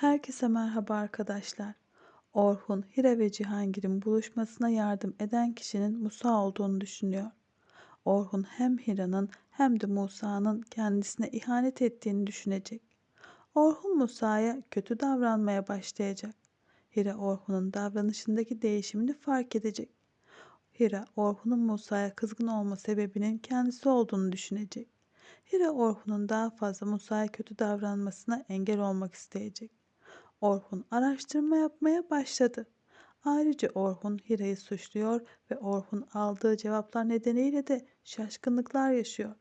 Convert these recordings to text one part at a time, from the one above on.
Herkese merhaba arkadaşlar. Orhun, Hira ve Cihangir'in buluşmasına yardım eden kişinin Musa olduğunu düşünüyor. Orhun hem Hira'nın hem de Musa'nın kendisine ihanet ettiğini düşünecek. Orhun Musa'ya kötü davranmaya başlayacak. Hira Orhun'un davranışındaki değişimini fark edecek. Hira Orhun'un Musa'ya kızgın olma sebebinin kendisi olduğunu düşünecek. Hira Orhun'un daha fazla Musa'ya kötü davranmasına engel olmak isteyecek. Orhun araştırma yapmaya başladı. Ayrıca Orhun Hira'yı suçluyor ve Orhun aldığı cevaplar nedeniyle de şaşkınlıklar yaşıyor.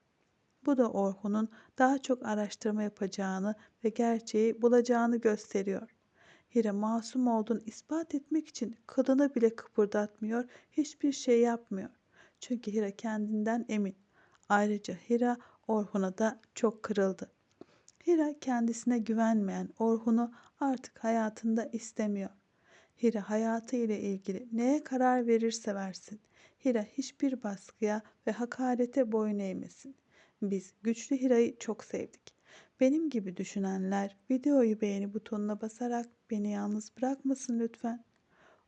Bu da Orhun'un daha çok araştırma yapacağını ve gerçeği bulacağını gösteriyor. Hira masum olduğunu ispat etmek için kadını bile kıpırdatmıyor, hiçbir şey yapmıyor. Çünkü Hira kendinden emin. Ayrıca Hira Orhun'a da çok kırıldı. Hira kendisine güvenmeyen Orhun'u artık hayatında istemiyor. Hira hayatı ile ilgili neye karar verirse versin. Hira hiçbir baskıya ve hakarete boyun eğmesin. Biz güçlü Hira'yı çok sevdik. Benim gibi düşünenler videoyu beğeni butonuna basarak beni yalnız bırakmasın lütfen.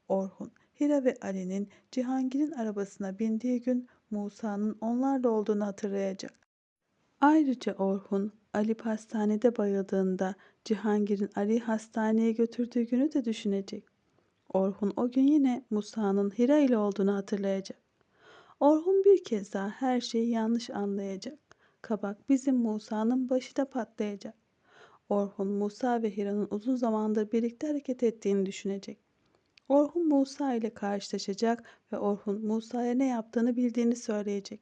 Orhun, Hira ve Ali'nin Cihangir'in arabasına bindiği gün Musa'nın onlarla olduğunu hatırlayacak. Ayrıca Orhun, Alip hastanede bayıldığında Cihangir'in Ali'yi hastaneye götürdüğü günü de düşünecek. Orhun o gün yine Musa'nın Hira ile olduğunu hatırlayacak. Orhun bir kez daha her şeyi yanlış anlayacak. Kabak bizim Musa'nın başı da patlayacak. Orhun Musa ve Hira'nın uzun zamandır birlikte hareket ettiğini düşünecek. Orhun Musa ile karşılaşacak ve Orhun Musa'ya ne yaptığını bildiğini söyleyecek.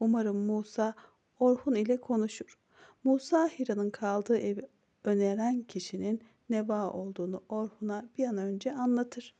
Umarım Musa Orhun ile konuşur. Musa Hira'nın kaldığı evi öneren kişinin Neba olduğunu Orhun'a bir an önce anlatır.